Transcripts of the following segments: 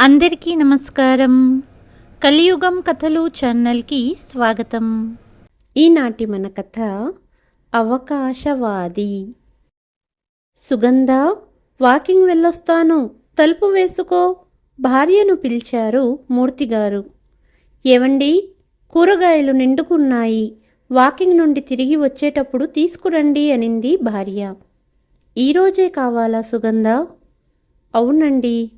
అందరికీ నమస్కారం. కలియుగం కథలు ఛానల్కి స్వాగతం. ఈనాటి మన కథ అవకాశవాది. సుగంధ వాకింగ్ వెళ్ళొస్తాను. తలుపు వేసుకో. భార్యను పిలిచారు మూర్తిగారు. ఏవండి? కూరగాయలు నిండుకున్నాయి. వాకింగ్ నుండి తిరిగి వచ్చేటప్పుడు తీసుకురండి అనింది భార్య. ఈరోజే కావాలా సుగంధ? అవునండి.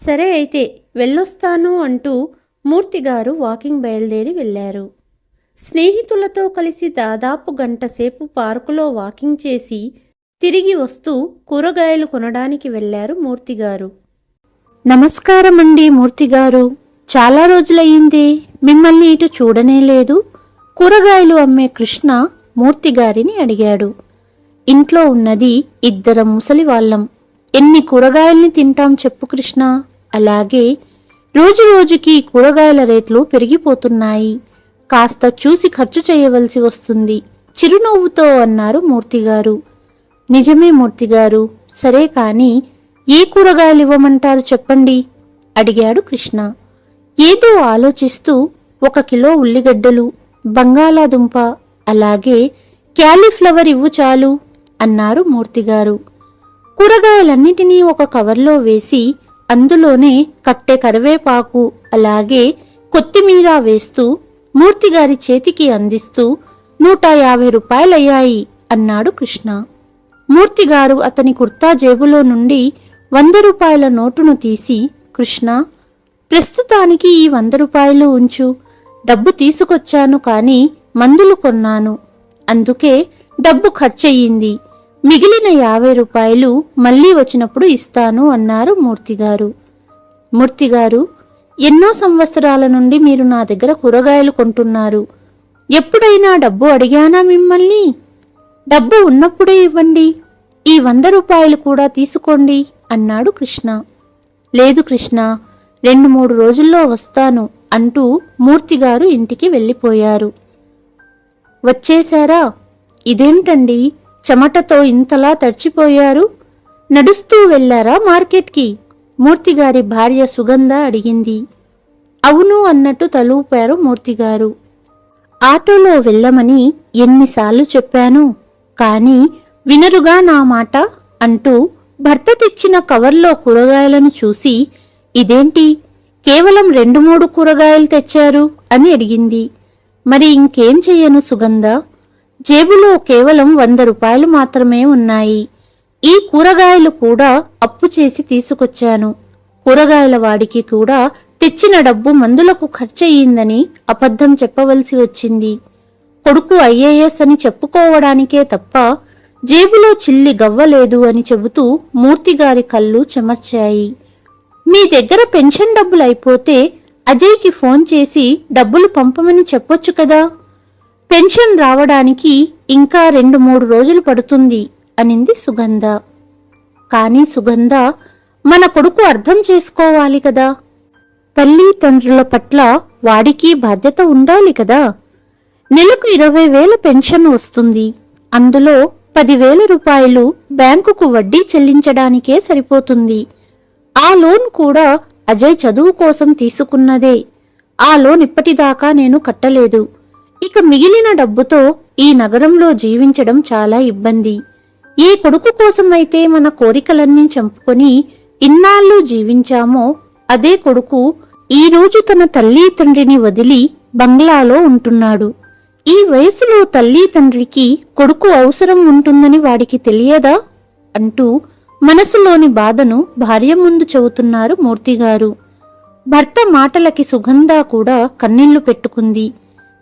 సరే అయితే వెళ్ళొస్తాను అంటూ మూర్తిగారు వాకింగ్ బయలుదేరి వెళ్ళారు. స్నేహితులతో కలిసి దాదాపు గంటసేపు పార్కులో వాకింగ్ చేసి తిరిగి వస్తూ కూరగాయలు కొనడానికి వెళ్ళారు మూర్తిగారు. నమస్కారం అండి మూర్తిగారు. చాలా రోజులయ్యింది. మిమ్మల్ని ఇటు చూడనే లేదు. కూరగాయలు అమ్మే కృష్ణ మూర్తిగారిని అడిగాడు. ఇంట్లో ఉన్నది ఇద్దరం ముసలి వాళ్ళం ఎన్ని కూరగాయల్ని తింటాం చెప్పు కృష్ణ. అలాగే రోజు రోజుకి కూరగాయల రేట్లు పెరిగిపోతున్నాయి. కాస్త చూసి ఖర్చు చేయవలసి వస్తుంది. చిరునవ్వుతో అన్నారు మూర్తిగారు. నిజమే మూర్తిగారు. సరే కాని ఏ కూరగాయలు ఇవ్వమంటారు చెప్పండి? అడిగాడు కృష్ణ. ఏదో ఆలోచిస్తూ ఒక కిలో ఉల్లిగడ్డలు బంగాళాదుంప అలాగే క్యాలీఫ్లవర్ ఇవ్వు చాలు అన్నారు మూర్తిగారు. కూరగాయలన్నిటినీ ఒక కవర్లో వేసి అందులోనే కట్టె కరివేపాకు అలాగే కొత్తిమీర వేస్తూ మూర్తిగారి చేతికి అందిస్తూ నూట యాభై రూపాయలయ్యాయి అన్నాడు కృష్ణ. మూర్తిగారు అతని కుర్తా జేబులో నుండి వంద రూపాయల నోటును తీసి కృష్ణ ప్రస్తుతానికి ఈ వంద రూపాయలు ఉంచు. డబ్బు తీసుకొచ్చాను కాని మందులు కొన్నాను. అందుకే డబ్బు ఖర్చయింది మిగిలిన యాభై రూపాయలు మళ్ళీ వచ్చినప్పుడు ఇస్తాను అన్నారు మూర్తిగారు. మూర్తిగారు ఎన్నో సంవత్సరాల నుండి మీరు నా దగ్గర కూరగాయలు కొంటున్నారు. ఎప్పుడైనా డబ్బు అడిగానా మిమ్మల్ని? డబ్బు ఉన్నప్పుడే ఇవ్వండి. ఈ వంద రూపాయలు కూడా తీసుకోండి అన్నాడు కృష్ణ. లేదు కృష్ణ రెండు మూడు రోజుల్లో వస్తాను అంటూ మూర్తిగారు ఇంటికి వెళ్ళిపోయారు. వచ్చేశారా? ఇదేంటండి? చెమటతో ఇంతలా తడిచిపోయారు? నడుస్తూ వెళ్ళారా మార్కెట్కి? మూర్తిగారి భార్య సుగంధ అడిగింది. అవును అన్నట్టు తలూపారు మూర్తిగారు. ఆటోలో వెళ్ళమని ఎన్నిసార్లు చెప్పాను. కాని వినరుగా నా మాట అంటూ భర్త తెచ్చిన కవర్లో కూరగాయలను చూసి ఇదేంటి? కేవలం రెండు మూడు కూరగాయలు తెచ్చారు? అని అడిగింది. మరి ఇంకేం చెయ్యను సుగంధ? జేబులో కేవలం వంద రూపాయలు మాత్రమే ఉన్నాయి. ఈ కూరగాయలు కూడా అప్పు చేసి తీసుకొచ్చాను. కూరగాయల వాడికి కూడా తెచ్చిన డబ్బు మందులకు ఖర్చయిందని అబద్ధం చెప్పవలసి వచ్చింది. కొడుకు ఐఏఎస్ అని చెప్పుకోవడానికే తప్ప జేబులో చిల్లి గవ్వలేదు అని చెబుతూ మూర్తిగారి కళ్ళు చెమర్చాయి. మీ దగ్గర పెన్షన్ డబ్బులు అయిపోతే అజయ్కి ఫోన్ చేసి డబ్బులు పంపమని చెప్పొచ్చు కదా? పెన్షన్ రావడానికి ఇంకా రెండు మూడు రోజులు పడుతుంది అనింది సుగంధ. కానీ సుగంధ మన కొడుకు అర్థం చేసుకోవాలి కదా. తల్లి తండ్రుల పట్ల వాడికి బాధ్యత ఉండాలి కదా. నెలకు ఇరవై వేల పెన్షన్ వస్తుంది. అందులో పదివేల రూపాయలు బ్యాంకుకు వడ్డీ చెల్లించడానికే సరిపోతుంది. ఆ లోన్ కూడా అజయ్ చదువు కోసం తీసుకున్నదే. ఆ లోన్ ఇప్పటిదాకా నేను కట్టలేదు. ఇక మిగిలిన డబ్బుతో ఈ నగరంలో జీవించడం చాలా ఇబ్బంది. ఏ కొడుకు కోసమైతే మన కోరికలన్నీ చంపుకొని ఇన్నాళ్ళు జీవించామో అదే కొడుకు ఈ రోజు తన తల్లి తండ్రిని వదిలి బంగ్లాలో ఉంటున్నాడు. ఈ వయసులో తల్లి తండ్రికి కొడుకు అవసరం ఉంటుందని వాడికి తెలియదా? అంటూ మనసులోని బాధను భార్య ముందు చెబుతున్నారు మూర్తిగారు. భర్త మాటలకి సుగంధ కూడా కన్నీళ్ళు పెట్టుకుంది.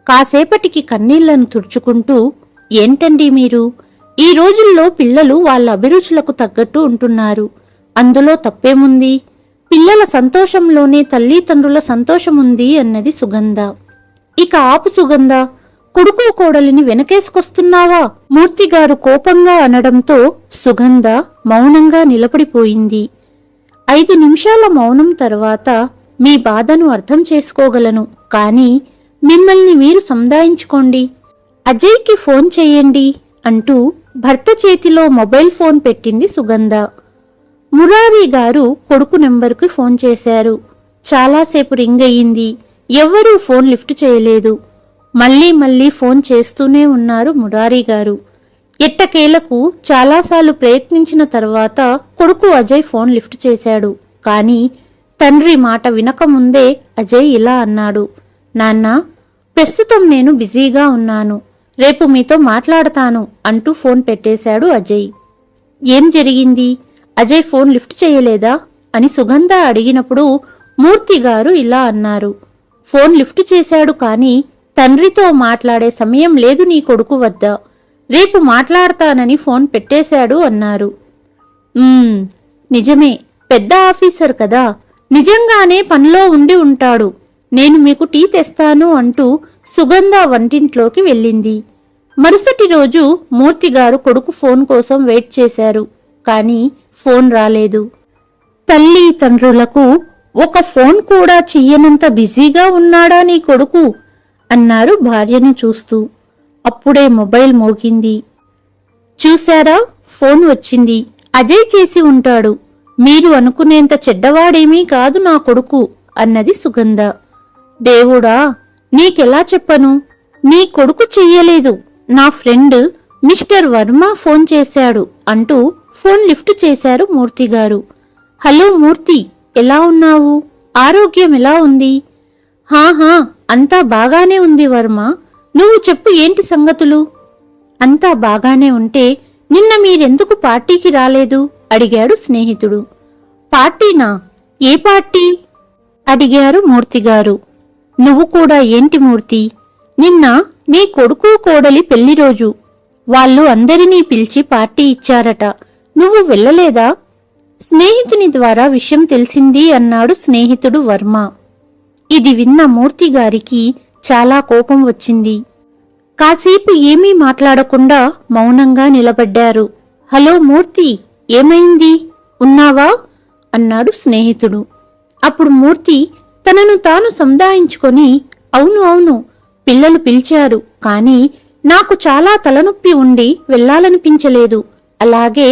కాసేపటికి కన్నీళ్ళను తుడుచుకుంటూ ఏంటండి మీరు? ఈ రోజుల్లో పిల్లలు వాళ్ళ అభిరుచులకు తగ్గట్టు ఉంటున్నారు. అందులో తప్పేముంది? పిల్లల సంతోషంలోనే తల్లిదండ్రుల సంతోషముంది అన్నది సుగంధ. ఇక ఆపు సుగంధ కొడుకు కోడలిని వెనకేసుకొస్తున్నావా? మూర్తిగారు కోపంగా అనడంతో సుగంధ మౌనంగా నిలబడిపోయింది. ఐదు నిమిషాల మౌనం తర్వాత మీ బాధను అర్థం చేసుకోగలను. కానీ మిమ్మల్ని మీరు సంధాయించుకోండి అజయ్కి ఫోన్ చెయ్యండి అంటూ భర్త చేతిలో మొబైల్ ఫోన్ పెట్టింది సుగంధ. మురారి గారు కొడుకు నెంబర్కి ఫోన్ చేశారు. చాలాసేపు రింగ్ అయ్యింది. ఎవ్వరూ ఫోన్ లిఫ్ట్ చేయలేదు. మళ్ళీ మళ్ళీ ఫోన్ చేస్తూనే ఉన్నారు మురారి గారు. ఎట్టకేలకు చాలాసార్లు ప్రయత్నించిన తర్వాత కొడుకు అజయ్ ఫోన్ లిఫ్ట్ చేశాడు. కానీ తండ్రి మాట వినకముందే అజయ్ ఇలా అన్నాడు. నాన్నా ప్రస్తుతం నేను బిజీగా ఉన్నాను. రేపు మీతో మాట్లాడతాను అంటూ ఫోన్ పెట్టేశాడు అజయ్. ఏం జరిగింది? అజయ్ ఫోన్ లిఫ్ట్ చేయలేదా? అని సుగంధ అడిగినప్పుడు మూర్తి గారు ఇలా అన్నారు. ఫోన్ లిఫ్ట్ చేశాడు కానీ తండ్రితో మాట్లాడే సమయం లేదు నీ కొడుకు వద్ద. రేపు మాట్లాడతానని ఫోన్ పెట్టేశాడు అన్నారు. నిజమే పెద్ద ఆఫీసర్ కదా. నిజంగానే పనిలో ఉండి ఉంటాడు. నేను మీకు టీ తెస్తాను అంటూ సుగంధ వంటింట్లోకి వెళ్ళింది. మరుసటి రోజు మూర్తిగారు కొడుకు ఫోన్ కోసం వెయిట్ చేశారు కానీ ఫోన్ రాలేదు. తల్లి తండ్రులకు ఒక ఫోన్ కూడా చెయ్యనంత బిజీగా ఉన్నాడా నీ కొడుకు? అన్నారు భార్యను చూస్తూ. అప్పుడే మొబైల్ మోగింది. చూశారా? ఫోన్ వచ్చింది. అజయ్ చేసి ఉంటాడు. మీరు అనుకునేంత చెడ్డవాడేమీ కాదు నా కొడుకు అన్నది సుగంధ. దేవుడా నీకెలా చెప్పను? నీ కొడుకు చెయ్యలేదు. నా ఫ్రెండ్ మిస్టర్ వర్మ ఫోన్ చేశాడు అంటూ ఫోన్ లిఫ్ట్ చేశారు మూర్తి గారు. హలో మూర్తి ఎలా ఉన్నావు? ఆరోగ్యం ఎలా ఉంది? హాహా అంతా బాగానే ఉంది వర్మ. నువ్వు చెప్పు ఏంటి సంగతులు? అంతా బాగానే ఉంటే నిన్న మీరెందుకు పార్టీకి రాలేదు? అడిగాడు స్నేహితుడు. పార్టీనా? ఏ పార్టీ? అడిగారు మూర్తిగారు నువ్వు కూడా ఏంటి మూర్తి? నిన్న నీ కొడుకు కోడలి పెళ్ళి రోజు. వాళ్ళు అందరినీ పిలిచి పార్టీ ఇచ్చారట. నువ్వు వెళ్ళలేదా? స్నేహితుని ద్వారా విషయం తెలిసింది అన్నాడు స్నేహితుడు వర్మ. ఇది విన్న మూర్తి గారికి చాలా కోపం వచ్చింది. కాసేపు ఏమీ మాట్లాడకుండా మౌనంగా నిలబడ్డారు. హలో మూర్తి ఏమైంది? ఉన్నావా? అన్నాడు స్నేహితుడు. అప్పుడు మూర్తి తనను తాను సముదాయించుకొని అవును అవును పిల్లలు పిలిచారు కానీ నాకు చాలా తలనొప్పి ఉండి వెళ్ళాలనిపించలేదు. అలాగే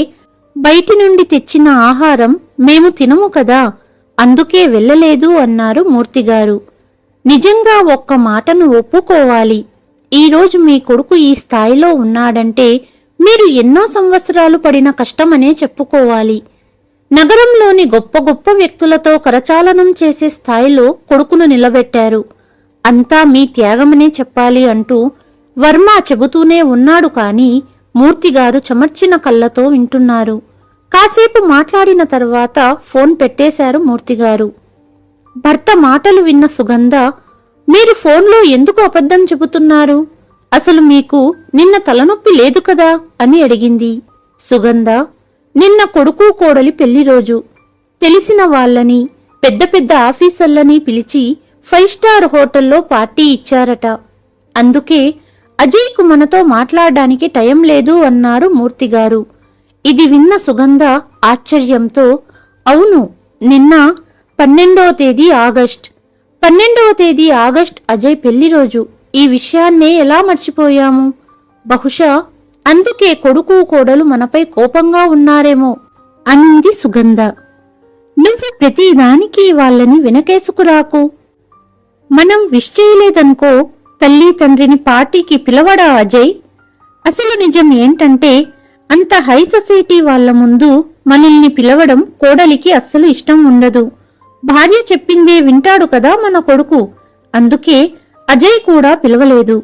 బయటి నుండి తెచ్చిన ఆహారం మేము తినము కదా అందుకే వెళ్ళలేదు అన్నారు మూర్తిగారు. నిజంగా ఒక్క మాటను ఒప్పుకోవాలి. ఈరోజు మీ కొడుకు ఈ స్థాయిలో ఉన్నాడంటే మీరు ఎన్నో సంవత్సరాలు పడిన కష్టమనే చెప్పుకోవాలి. నగరంలోని గొప్ప గొప్ప వ్యక్తులతో కరచాలనం చేసే స్థాయిలో కొడుకును నిలబెట్టారు. అంతా మీ త్యాగమనే చెప్పాలి అంటూ వర్మ చెబుతూనే ఉన్నాడు కాని మూర్తిగారు చెమర్చిన కళ్ళతో వింటున్నారు. కాసేపు మాట్లాడిన తర్వాత ఫోన్ పెట్టేశారు మూర్తిగారు భర్త మాటలు విన్న సుగంధ మీరు ఫోన్లో ఎందుకు అబద్ధం చెబుతున్నారు? అసలు మీకు నిన్న తలనొప్పి లేదు కదా? అని అడిగింది. సుగంధ నిన్న కొడుకు కోడలి పెళ్ళి రోజు. తెలిసిన వాళ్ళని పెద్ద పెద్ద ఆఫీసర్లని పిలిచి ఫైవ్ స్టార్ హోటల్లో పార్టీ ఇచ్చారట. అందుకే అజయ్కు మనతో మాట్లాడడానికి టైం లేదు అన్నారు మూర్తిగారు ఇది విన్న సుగంధ ఆశ్చర్యంతో అవును నిన్న పన్నెండవ తేదీ ఆగస్ట్. పన్నెండవ తేదీ ఆగస్ట్ అజయ్ పెళ్ళి రోజు. ఈ విషయాన్నే ఎలా మర్చిపోయాము? బహుశా అందుకే కొడుకు కోడలు మనపై కోపంగా ఉన్నారేమో అనింది సుగంధ. నువ్వు ప్రతిదానికి వాళ్ళని వెనకేసుకురాకు. మనం విష్ చేయలేదనుకో తల్లి తండ్రిని పార్టీకి పిలవడా అజయ్? అసలు నిజం ఏంటంటే అంత హై సొసైటీ వాళ్ళ ముందు మనల్ని పిలవడం కోడలికి అస్సలు ఇష్టం ఉండదు. భార్య చెప్పిందే వింటాడు కదా మన కొడుకు. అందుకే అజయ్ కూడా పిలవలేదు.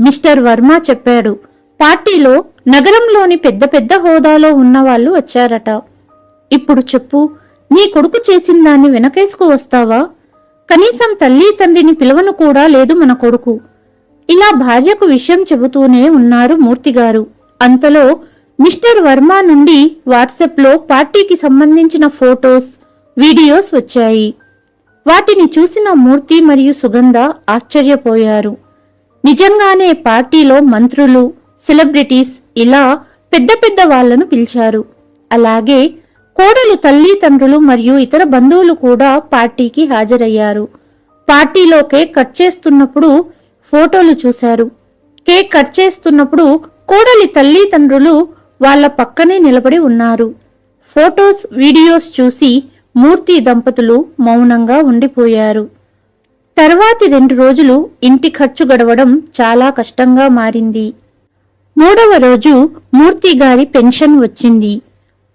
మిస్టర్ వర్మ చెప్పాడు. పార్టీలో నగరంలోని పెద్ద పెద్ద హోదాలో ఉన్నవాళ్ళు వచ్చారట. ఇప్పుడు చెప్పు నీ కొడుకు చేసిన దాన్ని వెనకేసుకు వస్తావా? కనీసం తల్లి తండ్రిని పిలవను కూడా లేదు మన కొడుకు. ఇలా భార్యకు విషయం చెబుతూనే ఉన్నారు మూర్తిగారు. అంతలో మిస్టర్ వర్మ నుండి వాట్సాప్లో పార్టీకి సంబంధించిన ఫోటోస్ వీడియోస్ వచ్చాయి. వాటిని చూసిన మూర్తి మరియు సుగంధ ఆశ్చర్యపోయారు. నిజంగానే పార్టీలో మంత్రులు సెలబ్రిటీస్ ఇలా పెద్ద పెద్ద వాళ్ళను పిలిచారు. అలాగే కోడలు తల్లి తండ్రులు మరియు ఇతర బంధువులు కూడా పార్టీకి హాజరయ్యారు. పార్టీలో కేక్ కట్ చేస్తున్నప్పుడు ఫోటోలు చూశారు. కేక్ కట్ చేస్తున్నప్పుడు కోడలి తల్లి తండ్రులు వాళ్ళ పక్కనే నిలబడి ఉన్నారు. ఫోటోస్ వీడియోస్ చూసి మూర్తి దంపతులు మౌనంగా ఉండిపోయారు. తర్వాతి రెండు రోజులు ఇంటి ఖర్చు గడవడం చాలా కష్టంగా మారింది. మూడవ రోజు మూర్తి గారి పెన్షన్ వచ్చింది.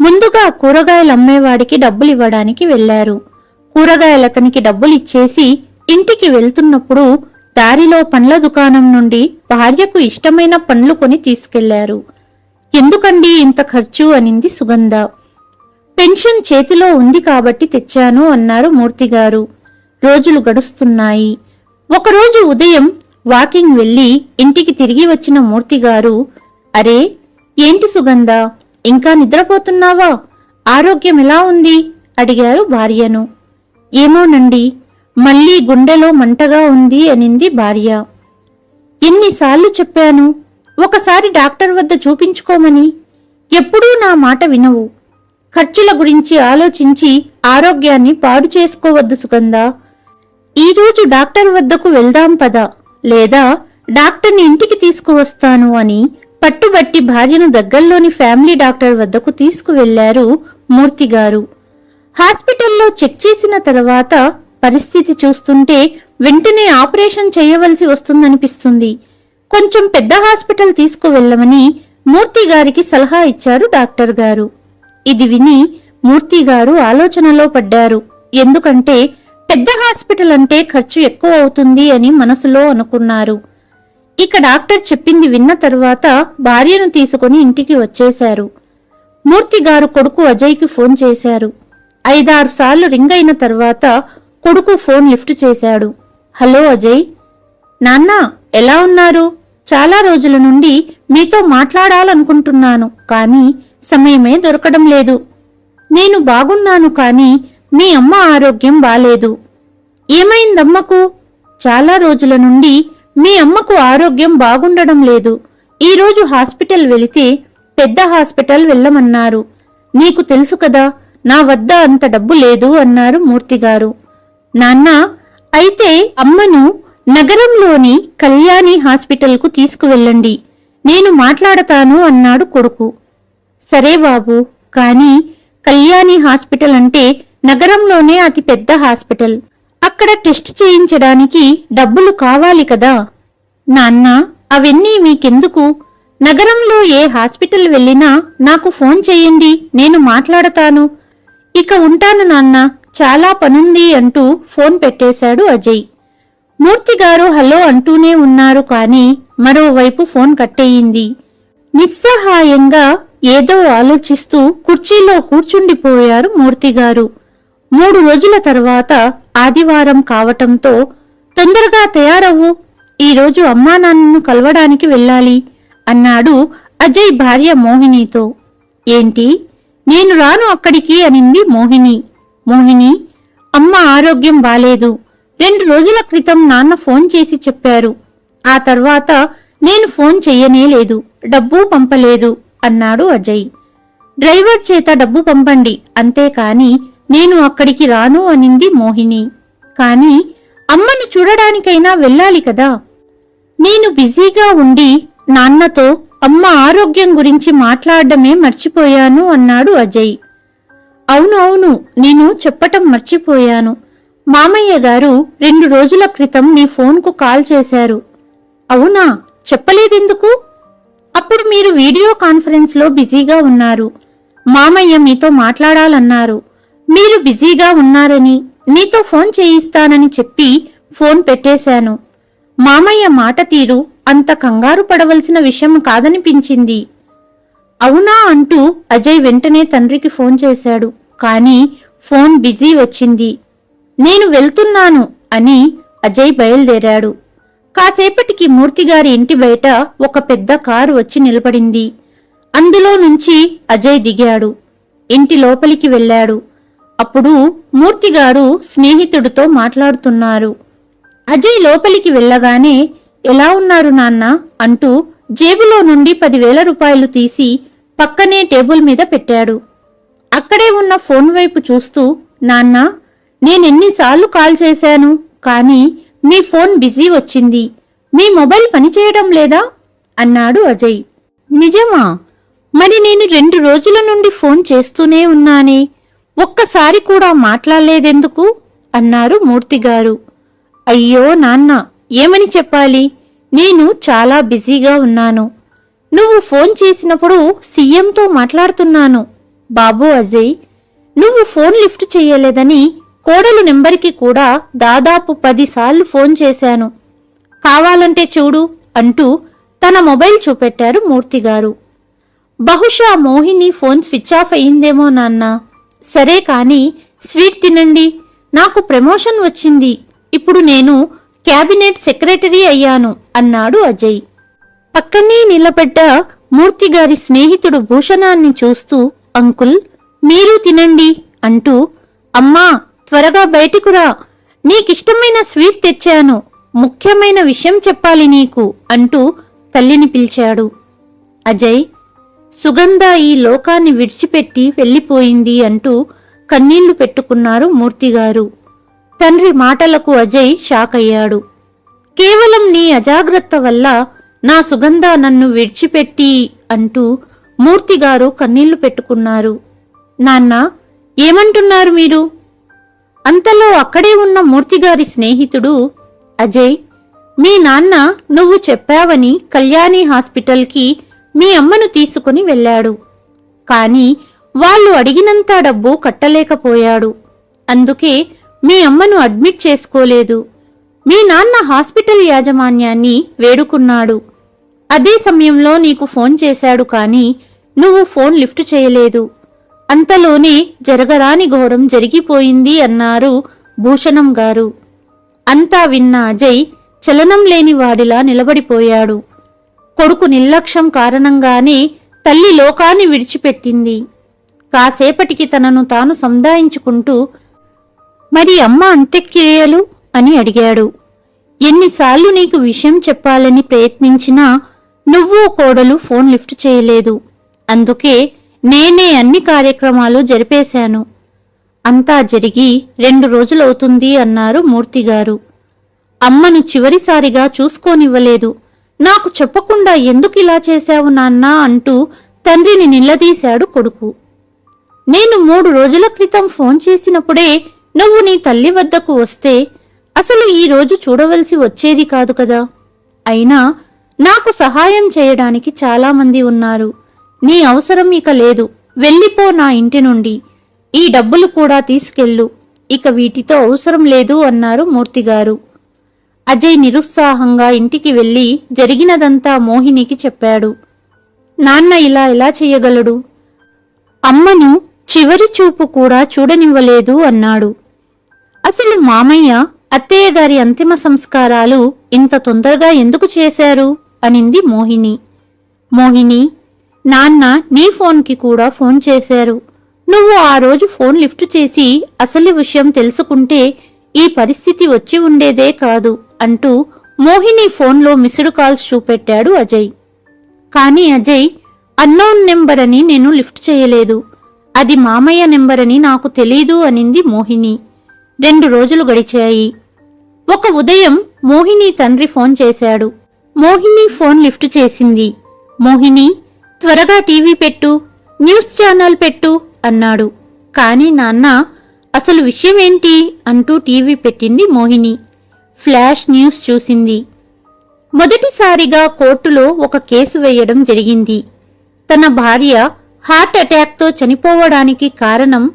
ముందుగా కూరగాయలు అమ్మేవాడికి డబ్బులు ఇవ్వడానికి వెళ్ళారు కూరగాయలతనికి డబ్బులు ఇచ్చేసి ఇంటికి వెళ్తున్నప్పుడు దారిలో పండ్ల దుకాణం నుండి భార్యకు ఇష్టమైన పండ్లు కొని తీసుకెళ్ళారు. ఎందుకండి ఇంత ఖర్చు? అనింది సుగంధ. పెన్షన్ చేతిలో ఉంది కాబట్టి తెచ్చాను అన్నారు మూర్తిగారు రోజులు గడుస్తున్నాయి. ఒకరోజు ఉదయం వాకింగ్ వెళ్ళి ఇంటికి తిరిగి వచ్చిన మూర్తిగారు అరే ఏంటి సుగంధ? ఇంకా నిద్రపోతున్నావా? ఆరోగ్యం ఎలా ఉంది? అడిగారు భార్యను. ఏమోనండి మళ్ళీ గుండెలో మంటగా ఉంది అనింది భార్య. ఎన్నిసార్లు చెప్పాను ఒకసారి డాక్టర్ వద్ద చూపించుకోమని. ఎప్పుడూ నా మాట వినవు. ఖర్చుల గురించి ఆలోచించి ఆరోగ్యాన్ని పాడు చేసుకోవద్దు సుగంధ. ఈరోజు డాక్టర్ వద్దకు వెళ్దాం పద లేదా డాక్టర్ని ఇంటికి తీసుకువస్తాను అని పట్టుబట్టి భార్యను దగ్గరలోని ఫ్యామిలీ డాక్టర్ వద్దకు తీసుకువెళ్ళారు మూర్తిగారు హాస్పిటల్లో చెక్ చేసిన తర్వాత పరిస్థితి చూస్తుంటే వెంటనే ఆపరేషన్ చేయవలసి వస్తుందనిపిస్తుంది. కొంచెం పెద్ద హాస్పిటల్ తీసుకువెళ్ళమని మూర్తి గారికి సలహా ఇచ్చారు డాక్టర్ గారు. ఇది విని మూర్తి గారు ఆలోచనలో పడ్డారు. ఎందుకంటే పెద్ద హాస్పిటల్ అంటే ఖర్చు ఎక్కువ అవుతుంది అని మనసులో అనుకున్నారు. ఇక డాక్టర్ చెప్పింది విన్న తరువాత భార్యను తీసుకుని ఇంటికి వచ్చేశారు. మూర్తి గారు కొడుకు అజయ్కి ఫోన్ చేశారు. ఐదారు సార్లు రింగ్ అయిన తర్వాత కొడుకు ఫోన్ లిఫ్ట్ చేశాడు. హలో అజయ్. నాన్న ఎలా ఉన్నారు? చాలా రోజుల నుండి మీతో మాట్లాడాలనుకుంటున్నాను కానీ సమయమే దొరకడం లేదు. నేను బాగున్నాను కానీ మీ అమ్మ ఆరోగ్యం బాలేదు. ఏమైందమ్మకు? చాలా రోజుల నుండి మీ అమ్మకు ఆరోగ్యం బాగుండడం లేదు. ఈరోజు హాస్పిటల్ వెళితే పెద్ద హాస్పిటల్ వెళ్ళమన్నారు. నీకు తెలుసు కదా నా వద్ద అంత డబ్బు లేదు అన్నారు మూర్తిగారు నాన్న అయితే అమ్మను నగరంలోని కళ్యాణి హాస్పిటల్కు తీసుకువెళ్ళండి. నేను మాట్లాడతాను అన్నాడు కొడుకు. సరే బాబు కానీ కళ్యాణి హాస్పిటల్ అంటే నగరంలోనే అతి పెద్ద హాస్పిటల్. అక్కడ టెస్ట్ చేయించడానికి డబ్బులు కావాలి కదా? నాన్న అవన్నీ మీకెందుకు? నగరంలో ఏ హాస్పిటల్ వెళ్ళినా నాకు ఫోన్ చేయండి నేను మాట్లాడతాను. ఇక ఉంటాను నాన్న చాలా పనుంది అంటూ ఫోన్ పెట్టేశాడు అజయ్. మూర్తిగారు హలో అంటూనే ఉన్నారు కాని మరోవైపు ఫోన్ కట్టేయింది. నిస్సహాయంగా ఏదో ఆలోచిస్తూ కుర్చీలో కూర్చుండిపోయారు మూర్తిగారు మూడు రోజుల తర్వాత ఆదివారం కావటంతో తొందరగా తయారవ్వు ఈరోజు అమ్మా నాన్నను కలవడానికి వెళ్ళాలి అన్నాడు అజయ్ భార్య మోహినితో. ఏంటి? నేను రాను అక్కడికి అనింది మోహిని. మోహిని అమ్మ ఆరోగ్యం బాలేదు. రెండు రోజుల క్రితం నాన్న ఫోన్ చేసి చెప్పారు. ఆ తర్వాత నేను ఫోన్ చెయ్యనేలేదు డబ్బు పంపలేదు అన్నాడు అజయ్. డ్రైవర్ చేత డబ్బు పంపండి అంతేకాని నేను అక్కడికి రాను అనింది మోహిని. కాని అమ్మను చూడడానికైనా వెళ్ళాలి కదా. నేను బిజీగా ఉండి నాన్నతో అమ్మ ఆరోగ్యం గురించి మాట్లాడమే మర్చిపోయాను అన్నాడు అజయ్. అవును అవును నేను చెప్పటం మర్చిపోయాను. మామయ్య గారు రెండు రోజుల క్రితం మీ ఫోన్కు కాల్ చేశారు. అవునా చెప్పలేదెందుకు? అప్పుడు మీరు వీడియో కాన్ఫరెన్స్లో బిజీగా ఉన్నారు. మామయ్య మీతో మాట్లాడాలన్నారు. మీరు బిజీగా ఉన్నారని మీతో ఫోన్ చేయిస్తానని చెప్పి ఫోన్ పెట్టేశాను. మామయ్య మాట తీరు అంత కంగారు పడవలసిన విషయం కాదనిపించింది. అవునా అంటూ అజయ్ వెంటనే తండ్రికి ఫోన్ చేశాడు. కానీ ఫోన్ బిజీ వచ్చింది. నేను వెళ్తున్నాను అని అజయ్ బయలుదేరాడు. కాసేపటికి మూర్తిగారి ఇంటి బయట ఒక పెద్ద కారు వచ్చి నిలబడింది. అందులో నుంచి అజయ్ దిగాడు. ఇంటి లోపలికి వెళ్ళాడు. అప్పుడు మూర్తిగారు స్నేహితుడితో మాట్లాడుతున్నారు. అజయ్ లోపలికి వెళ్ళగానే ఎలా ఉన్నారు నాన్న? అంటూ జేబులో నుండి పదివేల రూపాయలు తీసి పక్కనే టేబుల్ మీద పెట్టాడు. అక్కడే ఉన్న ఫోన్ వైపు చూస్తూ నాన్న నేనెన్నిసార్లు కాల్ చేశాను కానీ మీ ఫోన్ బిజీ వచ్చింది. మీ మొబైల్ పనిచేయడం లేదా? అన్నాడు అజయ్. నిజమా? మరి నేను రెండు రోజుల నుండి ఫోన్ చేస్తూనే ఉన్నానే. ఒక్కసారి కూడా మాట్లాడలేదెందుకు? అన్నారు మూర్తిగారు. అయ్యో నాన్న ఏమని చెప్పాలి? నేను చాలా బిజీగా ఉన్నాను. నువ్వు ఫోన్ చేసినప్పుడు సీఎంతో మాట్లాడుతున్నాను. బాబు అజయ్ నువ్వు ఫోన్ లిఫ్ట్ చెయ్యలేదని కోడలు నెంబర్కి కూడా దాదాపు పదిసార్లు ఫోన్ చేశాను. కావాలంటే చూడు అంటూ తన మొబైల్ చూపెట్టారు మూర్తిగారు. బహుశా మోహిని ఫోన్ స్విచ్ ఆఫ్ అయ్యిందేమో నాన్నా. సరే కాని స్వీట్ తినండి. నాకు ప్రమోషన్ వచ్చింది. ఇప్పుడు నేను క్యాబినెట్ సెక్రటరీ అయ్యాను అన్నాడు అజయ్. పక్కనే నిలబడ్డ మూర్తిగారి స్నేహితుడు భూషణాన్ని చూస్తూ అంకుల్ మీరు తినండి అంటూ అమ్మా త్వరగా బయటికురా నీకిష్టమైన స్వీట్ తెచ్చాను. ముఖ్యమైన విషయం చెప్పాలి నీకు అంటూ తల్లిని పిలిచాడు. అజయ్ సుగంధ ఈ లోకాన్ని విడిచిపెట్టి వెళ్ళిపోయింది అంటూ కన్నీళ్ళు పెట్టుకున్నారు మూర్తిగారు. తండ్రి మాటలకు అజయ్ షాక్ అయ్యాడు కేవలం నీ అజాగ్రత్త వల్ల నా సుగంధ నన్ను విడిచిపెట్టి అంటూ మూర్తిగారు కన్నీళ్ళు పెట్టుకున్నారు. నాన్న ఏమంటున్నారు మీరు? అంతలో అక్కడే ఉన్న మూర్తిగారి స్నేహితుడు అజయ్ మీ నాన్న నువ్వు చెప్పావని కళ్యాణి హాస్పిటల్కి మీ అమ్మను తీసుకుని వెళ్ళాడు. కాని వాళ్ళు అడిగినంత డబ్బు కట్టలేకపోయాడు. అందుకే మీ అమ్మను అడ్మిట్ చేసుకోలేదు. మీ నాన్న హాస్పిటల్ యాజమాన్యాన్ని వేడుకున్నాడు. అదే సమయంలో నీకు ఫోన్ చేశాడు కానీ నువ్వు ఫోన్ లిఫ్ట్ చేయలేదు. అంతలోనే జరగరాని ఘోరం జరిగిపోయింది అన్నారు భూషణం గారు. అంతా విన్న అజయ్ చలనం లేని వాడిలా నిలబడిపోయాడు. కొడుకు నిర్లక్ష్యం కారణంగానే తల్లి లోకాన్ని విడిచిపెట్టింది. కాసేపటికి తనను తాను సంధాయించుకుంటూ మరి అమ్మ అంత్యక్రియలు? అని అడిగాడు. ఎన్నిసార్లు నీకు విషయం చెప్పాలని ప్రయత్నించినా నువ్వు కోడలు ఫోన్ లిఫ్ట్ చేయలేదు. అందుకే నేనే అన్ని కార్యక్రమాలు జరిపేశాను. అంతా జరిగి రెండు రోజులవుతుంది అన్నారు మూర్తిగారు. అమ్మను చివరిసారిగా చూసుకోనివ్వలేదు. నాకు చెప్పకుండా ఎందుకు ఇలా చేశావు నాన్నా అంటూ తండ్రిని నిల్లదీశాడు కొడుకు. నేను మూడు రోజుల క్రితం ఫోన్ చేసినప్పుడే నువ్వు నీ తల్లి వద్దకు వస్తే అసలు ఈ రోజు చూడవలసి వచ్చేది కాదు కదా. అయినా నాకు సహాయం చేయడానికి చాలామంది ఉన్నారు. నీ అవసరం ఇక లేదు. వెళ్ళిపో నా ఇంటి నుండి. ఈ డబ్బులు కూడా తీసుకెళ్ళు. ఇక వీటితో అవసరం లేదు అన్నారు మూర్తిగారు. అజయ్ నిరుత్సాహంగా ఇంటికి వెళ్ళి జరిగినదంతా మోహినికి చెప్పాడు. నాన్న ఇలా ఎలా చెయ్యగలడు అమ్మను చివరి చూపు కూడా చూడనివ్వలేదు అన్నాడు. అసలు మామయ్య అత్తయ్య గారి అంతిమ సంస్కారాలు ఇంత తొందరగా ఎందుకు చేశారు? అనింది మోహిని. మోహిని నాన్న నీ ఫోన్కి కూడా ఫోన్ చేశారు. నువ్వు ఆ రోజు ఫోన్ లిఫ్ట్ చేసి అసలు విషయం తెలుసుకుంటే ఈ పరిస్థితి వచ్చి ఉండేదే కాదు. అంటూ మోహిని ఫోన్లో మిస్డ్ కాల్స్ చూపెట్టాడు అజయ్. కానీ అజయ్ అన్నోన్ నెంబర్ అని నేను లిఫ్ట్ చేయలేదు. అది మామయ్య నెంబర్ అని నాకు తెలీదు అనింది మోహిని. రెండు రోజులు గడిచాయి. ఒక ఉదయం మోహిని తండ్రి ఫోన్ చేశాడు. మోహిని ఫోన్ లిఫ్ట్ చేసింది. మోహిని త్వరగా టీవీ పెట్టు న్యూస్ ఛానల్ పెట్టు అన్నాడు. కానీ నాన్న అసలు విషయమేంటి అంటూ టీవీ పెట్టింది మోహిని. ఫ్లాష్ న్యూస్ చూసింది. మొదటిసారిగా కోర్టులో ఒక కేసు వేయడం జరిగింది. తన భార్య హార్ట్ అటాక్తో చనిపోవడానికి కారణం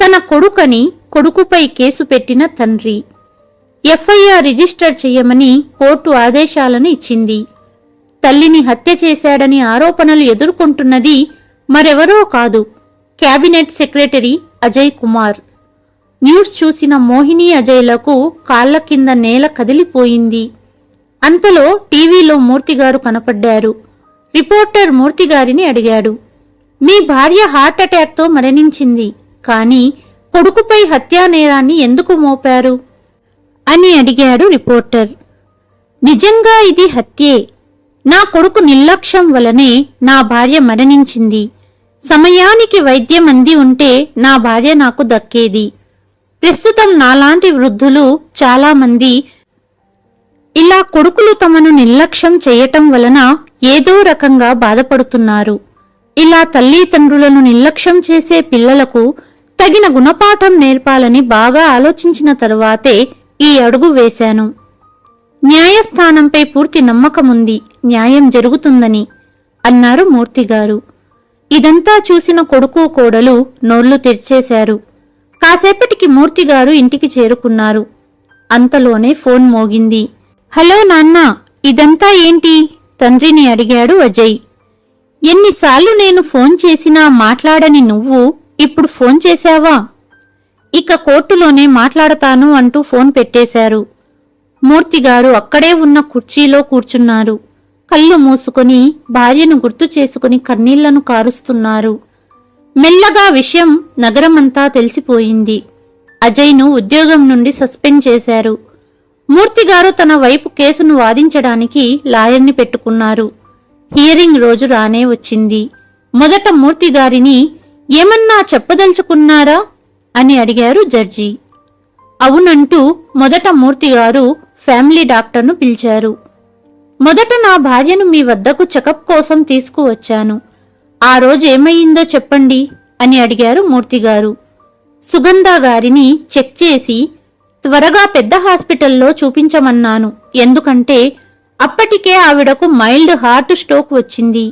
తన కొడుకని కొడుకుపై కేసు పెట్టిన తండ్రి. ఎఫ్ఐఆర్ రిజిస్టర్ చేయమని కోర్టు ఆదేశాలను ఇచ్చింది. తల్లిని హత్య చేశాడని ఆరోపణలు ఎదుర్కొంటున్నది మరెవరో కాదు. Cabinet secretary Ajay Kumar. News చూసిన మోహిని అజయ్లకు కాళ్ళ కింద నేల కదిలిపోయింది. అంతలో టీవీలో మూర్తిగారు కనపడ్డారు. రిపోర్టర్ మూర్తిగారిని అడిగాడు. మీ భార్య హార్ట్ అటాక్తో మరణించింది. కానీ కొడుకుపై హత్యా నేరాన్ని ఎందుకు మోపారు? అని అడిగాడు రిపోర్టర్. నిజంగా ఇది హత్యే. నా కొడుకు నిర్లక్ష్యం వలనే నా భార్య మరణించింది. సమయానికి వైద్యం అంది ఉంటే నా భార్య నాకు దక్కేది. ప్రస్తుతం నాలాంటి వృద్ధులు చాలామంది ఇలా కొడుకులు తమను నిర్లక్ష్యం చేయటం వలన ఏదో రకంగా బాధపడుతున్నారు. ఇలా తల్లిదండ్రులను నిర్లక్ష్యం చేసే పిల్లలకు తగిన గుణపాఠం నేర్పాలని బాగా ఆలోచించిన తరువాతే ఈ అడుగు వేశాను. న్యాయస్థానంపై పూర్తి నమ్మకముంది. న్యాయం జరుగుతుందని అన్నారు మూర్తిగారు. ఇదంతా చూసిన కొడుకు కోడలు నోళ్ళు తెరిచేశారు. కాసేపటికి మూర్తిగారు ఇంటికి చేరుకున్నారు. అంతలోనే ఫోన్ మోగింది. హలో నాన్న ఇదంతా ఏంటి? తండ్రిని అడిగాడు అజయ్. ఎన్నిసార్లు నేను ఫోన్ చేసినా మాట్లాడని నువ్వు ఇప్పుడు ఫోన్ చేశావా? ఇక కోర్టులోనే మాట్లాడతాను అంటూ ఫోన్ పెట్టేశారు. మూర్తిగారు అక్కడే ఉన్న కుర్చీలో కూర్చున్నారు. కళ్ళు మూసుకొని భార్యను గుర్తు చేసుకుని కన్నీళ్ళను కారుస్తున్నారు. మెల్లగా విషయం నగరమంతా తెలిసిపోయింది. అజయ్ను ఉద్యోగం నుండి సస్పెండ్ చేశారు. మూర్తిగారు తన వైపు కేసును వాదించడానికి లాయర్ని పెట్టుకున్నారు. హియరింగ్ రోజు రానే వచ్చింది. మొదట మూర్తిగారిని ఏమన్నా చెప్పదలుచుకున్నారా? అని అడిగారు జడ్జి. అవునంటూ మొదట మూర్తిగారు ఫ్యామిలీ డాక్టర్ను పిలిచారు. మొదట నా భార్యను మీ వద్దకు చెకప్ కోసం తీసుకువచ్చాను. ఆ రోజు ఏమయ్యిందో చెప్పండి అని అడిగారు మూర్తిగారు. సుగంధ గారిని చెక్ చేసి త్వరగా పెద్ద హాస్పిటల్లో చూపించమన్నాను. ఎందుకంటే అప్పటికే ఆవిడకు మైల్డ్ హార్ట్ స్ట్రోక్ వచ్చింది.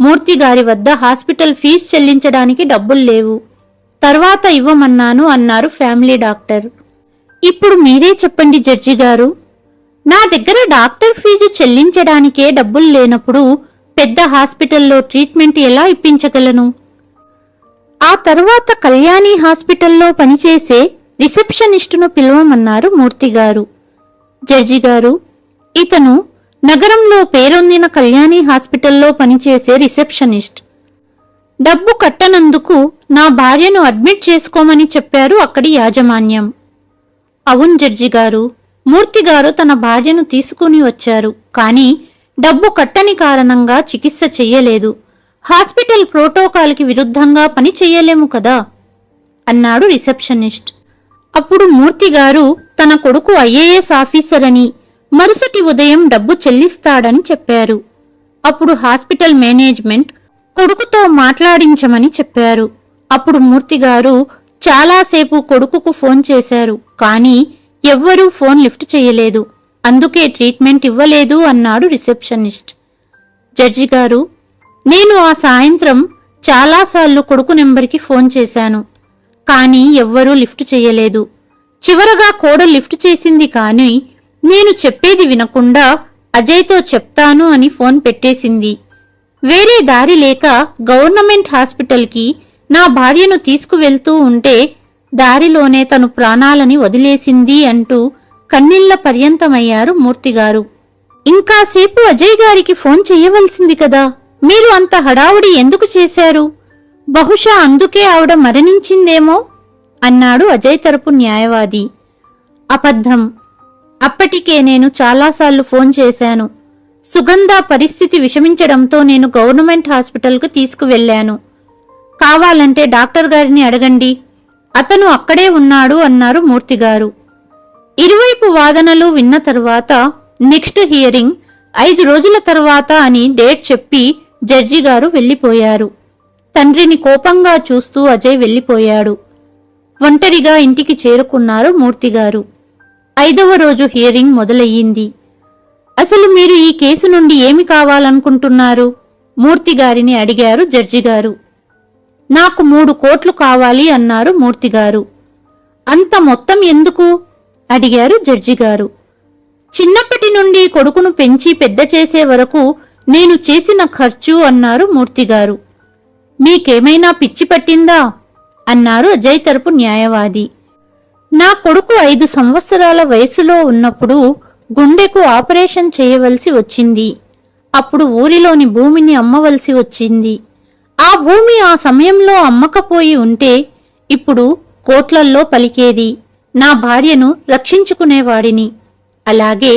మూర్తి గారి వద్ద హాస్పిటల్ ఫీజు చెల్లించడానికి డబ్బులు లేవు. తర్వాత ఇవ్వమన్నాను అన్నారు ఫ్యామిలీ డాక్టర్. ఇప్పుడు మీరే చెప్పండి జడ్జి గారు. నా దగ్గర డాక్టర్ ఫీజు చెల్లించడానికే డబ్బులు లేనప్పుడు పెద్ద హాస్పిటల్లో ట్రీట్మెంట్ ఎలా ఇప్పించగలను? ఆ తర్వాత కళ్యాణి హాస్పిటల్లో పనిచేసే రిసెప్షనిస్టును పిలవమన్నారు మూర్తిగారు. జడ్జిగారు ఇతను నగరంలో పేరొందిన కళ్యాణి హాస్పిటల్లో పనిచేసే రిసెప్షనిస్ట్. డబ్బు కట్టనందుకు నా భార్యను అడ్మిట్ చేసుకోమని చెప్పారు అక్కడి యాజమాన్యం. అవును జడ్జి గారు మూర్తి గారు తన భార్యను తీసుకుని వచ్చారు. కానీ డబ్బు కట్టని కారణంగా చికిత్స చెయ్యలేదు. హాస్పిటల్ ప్రోటోకాల్కి విరుద్ధంగా పని చెయ్యలేము కదా? అన్నాడు రిసెప్షనిస్ట్. అప్పుడు మూర్తి గారు తన కొడుకు ఐఏఎస్ ఆఫీసర్ అని మరుసటి ఉదయం డబ్బు చెల్లిస్తాడని చెప్పారు. అప్పుడు హాస్పిటల్ మేనేజ్మెంట్ కొడుకుతో మాట్లాడించమని చెప్పారు. అప్పుడు మూర్తిగారు చాలాసేపు కొడుకుకు ఫోన్ చేశారు కానీ ఎవ్వరూ ఫోన్ లిఫ్ట్ చేయలేదు అందుకే ట్రీట్మెంట్ ఇవ్వలేదు అన్నాడు రిసెప్షనిస్ట్. జడ్జి గారు నేను ఆ సాయంత్రం చాలాసార్లు కొడుకు నెంబర్కి ఫోన్ చేశాను కానీ ఎవ్వరూ లిఫ్ట్ చేయలేదు. చివరగా కోడ లిఫ్ట్ చేసింది కానీ నేను చెప్పేది వినకుండా అజయ్తో చెప్తాను అని ఫోన్ పెట్టేసింది. వేరే దారి లేక గవర్నమెంట్ హాస్పిటల్కి నా భార్యను తీసుకువెళ్తూ ఉంటే దారిలోనే తను ప్రాణాలని వదిలేసింది అంటూ కన్నీళ్ళ పర్యంతమయ్యారు మూర్తిగారు. ఇంకాసేపు అజయ్ గారికి ఫోన్ చెయ్యవలసింది కదా? మీరు అంత హడావుడి ఎందుకు చేశారు? బహుశా అందుకే ఆవిడ మరణించిందేమో? అన్నాడు అజయ్ తరపు న్యాయవాది. అబద్ధం. అప్పటికే నేను చాలాసార్లు ఫోన్ చేశాను. సుగంధ పరిస్థితి విషమించడంతో నేను గవర్నమెంట్ హాస్పిటల్కు తీసుకువెళ్ళాను. కావాలంటే డాక్టర్ గారిని అడగండి. అతను అక్కడే ఉన్నాడు అన్నారు మూర్తిగారు. ఇరువైపు వాదనలు విన్న తరువాత నెక్స్ట్ హియరింగ్ ఐదు రోజుల తర్వాత అని డేట్ చెప్పి జడ్జి గారు వెళ్ళిపోయారు తండ్రిని కోపంగా చూస్తూ అజయ్ వెళ్ళిపోయాడు ఒంటరిగా ఇంటికి చేరుకున్నారు మూర్తిగారు ఐదవ రోజు హియరింగ్ మొదలయ్యింది. అసలు మీరు ఈ కేసు నుండి ఏమి కావాలనుకుంటున్నారు? మూర్తి గారిని అడిగారు జడ్జి గారు. నాకు మూడు కోట్లు కావాలి అన్నారు మూర్తిగారు అంత మొత్తం ఎందుకు? అడిగారు జడ్జి గారు చిన్నప్పటి నుండి కొడుకును పెంచి పెద్ద చేసే వరకు నేను చేసిన ఖర్చు అన్నారు మూర్తిగారు. మీకేమైనా పిచ్చి పట్టిందా? అన్నారు అజయ్ తరపు న్యాయవాది. నా కొడుకు ఐదు సంవత్సరాల వయసులో ఉన్నప్పుడు గుండెకు ఆపరేషన్ చేయవలసి వచ్చింది. అప్పుడు ఊరిలోని భూమిని అమ్మవలసి వచ్చింది. ఆ భూమి ఆ సమయంలో అమ్మకపోయి ఉంటే ఇప్పుడు కోట్లల్లో పలికేది. నా భార్యను రక్షించుకునేవాడిని. అలాగే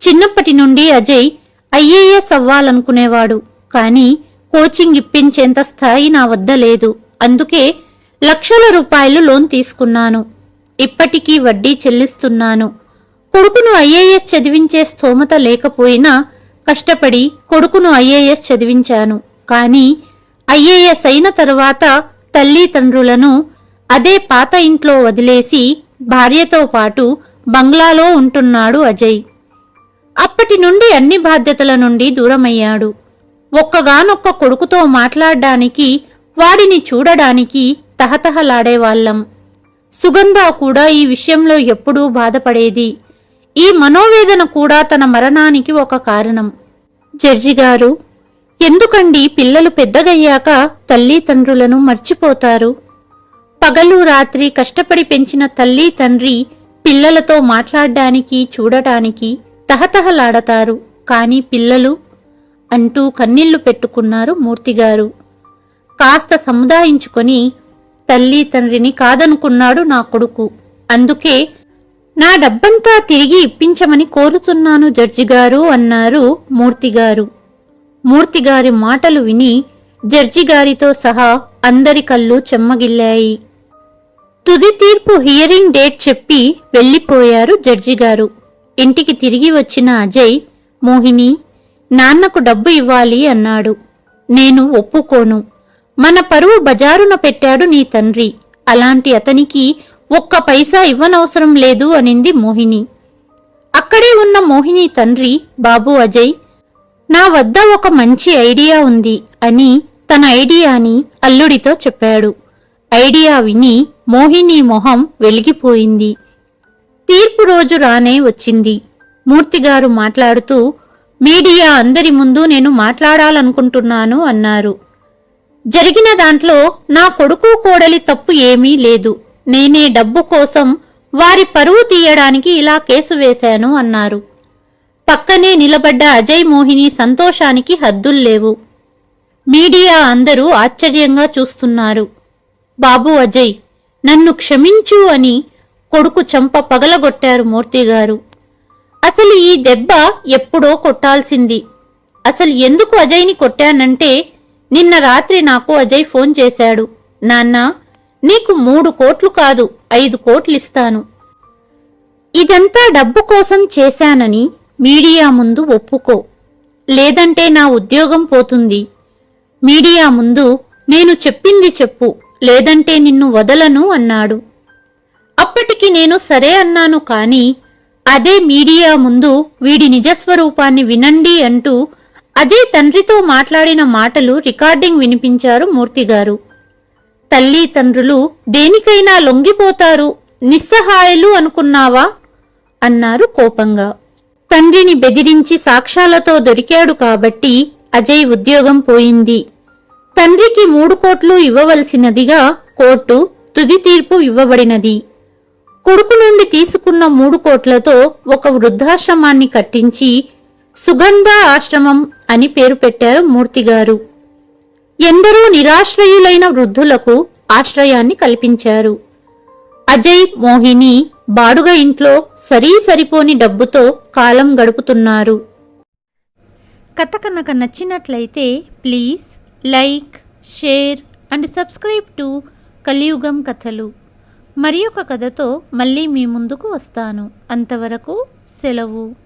చిన్నప్పటి నుండి అజయ్ ఐఏఎస్ అవ్వాలనుకునేవాడు. కానీ కోచింగ్ ఇప్పించేంత స్థాయి నా వద్ద లేదు. అందుకే లక్షల రూపాయలు లోన్ తీసుకున్నాను. ఇప్పటికీ వడ్డీ చెల్లిస్తున్నాను. కొడుకును ఐఏఎస్ చదివించే స్తోమత లేకపోయినా కష్టపడి కొడుకును ఐఏఎస్ చదివించాను. కానీ ఐఏఎస్ అయిన తరువాత తల్లిదండ్రులను అదే పాత ఇంట్లో వదిలేసి భార్యతో పాటు బంగ్లాలో ఉంటున్నాడు అజయ్. అప్పటి నుండి అన్ని బాధ్యతల నుండి దూరమయ్యాడు. ఒక్కగానొక్క కొడుకుతో మాట్లాడడానికి వాడిని చూడడానికి తహతహలాడేవాళ్ళం. సుగంధ కూడా ఈ విషయంలో ఎప్పుడూ బాధపడేది. ఈ మనోవేదన కూడా తన మరణానికి ఒక కారణం. జడ్జి గారు ఎందుకండి పిల్లలు పెద్దగయ్యాక తల్లిదండ్రులను మర్చిపోతారు? పగలు రాత్రి కష్టపడి పెంచిన తల్లి తండ్రి పిల్లలతో మాట్లాడడానికి చూడటానికి తహతహలాడతారు. కాని పిల్లలు అంటూ కన్నీళ్ళు పెట్టుకున్నారు మూర్తిగారు. కాస్త సముదాయించుకొని తల్లి తండ్రిని కాదనుకున్నాడు నా కొడుకు. అందుకే నా డబ్బంతా తిరిగి ఇప్పించమని కోరుతున్నాను జడ్జి గారు అన్నారు మూర్తిగారు. మూర్తిగారి మాటలు విని జడ్జిగారితో సహా అందరి కళ్ళు చెమ్మగిల్లాయి. తుది తీర్పు హియరింగ్ డేట్ చెప్పి వెళ్ళిపోయారు జడ్జి గారు. ఇంటికి తిరిగి వచ్చిన అజయ్ మోహిని నాన్నకు డబ్బు ఇవ్వాలి అన్నాడు. నేను ఒప్పుకోను. మన పరువు బజారున పెట్టాడు నీ తండ్రి. అలాంటి అతనికి ఒక్క పైసా ఇవ్వనవసరం లేదు అనింది మోహిని. అక్కడే ఉన్న మోహిని తండ్రి బాబు అజయ్ నా వద్ద ఒక మంచి ఐడియా ఉంది అని తన ఐడియాని అల్లుడితో చెప్పాడు. ఐడియా విని మోహిని మొహం వెలిగిపోయింది. తీర్పు రోజు రానే వచ్చింది. మూర్తిగారు మాట్లాడుతూ మీడియా అందరి ముందు నేను మాట్లాడాలనుకుంటున్నాను అన్నారు. జరిగిన దాంట్లో నా కొడుకు కోడలి తప్పు ఏమీ లేదు. నేనే డబ్బు కోసం వారి పరువు తీయడానికి ఇలా కేసు వేశాను అన్నారు. పక్కనే నిలబడ్డ అజయ్ మోహిని సంతోషానికి హద్దుల్లేవు మీడియా అందరూ ఆశ్చర్యంగా చూస్తున్నారు. బాబు అజయ్ నన్ను క్షమించు అని కొడుకు చంప పగలగొట్టారు మూర్తిగారు అసలు ఈ దెబ్బ ఎప్పుడో కొట్టాల్సింది. అసలు ఎందుకు అజయ్ని కొట్టానంటే నిన్న రాత్రి నాకు అజయ్ ఫోన్ చేశాడు. నాన్న నీకు మూడు కోట్లు కాదు ఐదు కోట్లు ఇస్తాను. ఇదంతా డబ్బు కోసం చేశానని మీడియా ముందు ఒప్పుకో. లేదంటే నా ఉద్యోగం పోతుంది. మీడియా ముందు నేను చెప్పింది చెప్పు. లేదంటే నిన్ను వదలను అన్నాడు. అప్పటికి నేను సరే అన్నాను కాని అదే మీడియా ముందు వీడి నిజస్వరూపాన్ని వినండి అంటూ అజయ్ తండ్రితో మాట్లాడిన మాటలు రికార్డింగ్ వినిపించారు మూర్తిగారు. తల్లి తండ్రులు దేనికైనా లొంగిపోతారు నిస్సహాయులు అనుకున్నావా? అన్నారు కోపంగా. తండ్రిని బెదిరించి సాక్ష్యాలతో దొరికాడు కాబట్టి అజయ్ ఉద్యోగం పోయింది. తండ్రికి మూడు కోట్లు ఇవ్వవలసినదిగా కోర్టు తుది తీర్పు ఇవ్వబడినది. కొడుకు నుండి తీసుకున్న మూడు కోట్లతో ఒక వృద్ధాశ్రమాన్ని కట్టించి సుగంధ ఆశ్రమం అని పేరు పెట్టారు మూర్తిగారు. ఎందరో నిరాశ్రయులైన వృద్ధులకు ఆశ్రయాన్ని కల్పించారు. అజయ్ మోహిని బాడుగ ఇంట్లో సరీ సరిపోని డబ్బుతో కాలం గడుపుతున్నారు. కథ కనుక నచ్చినట్లయితే please like share and subscribe to Kaliyugam Kathalu. మరి ఒక కథతో మళ్ళీ మీ ముందుకు వస్తాను. అంతవరకు సెలవు.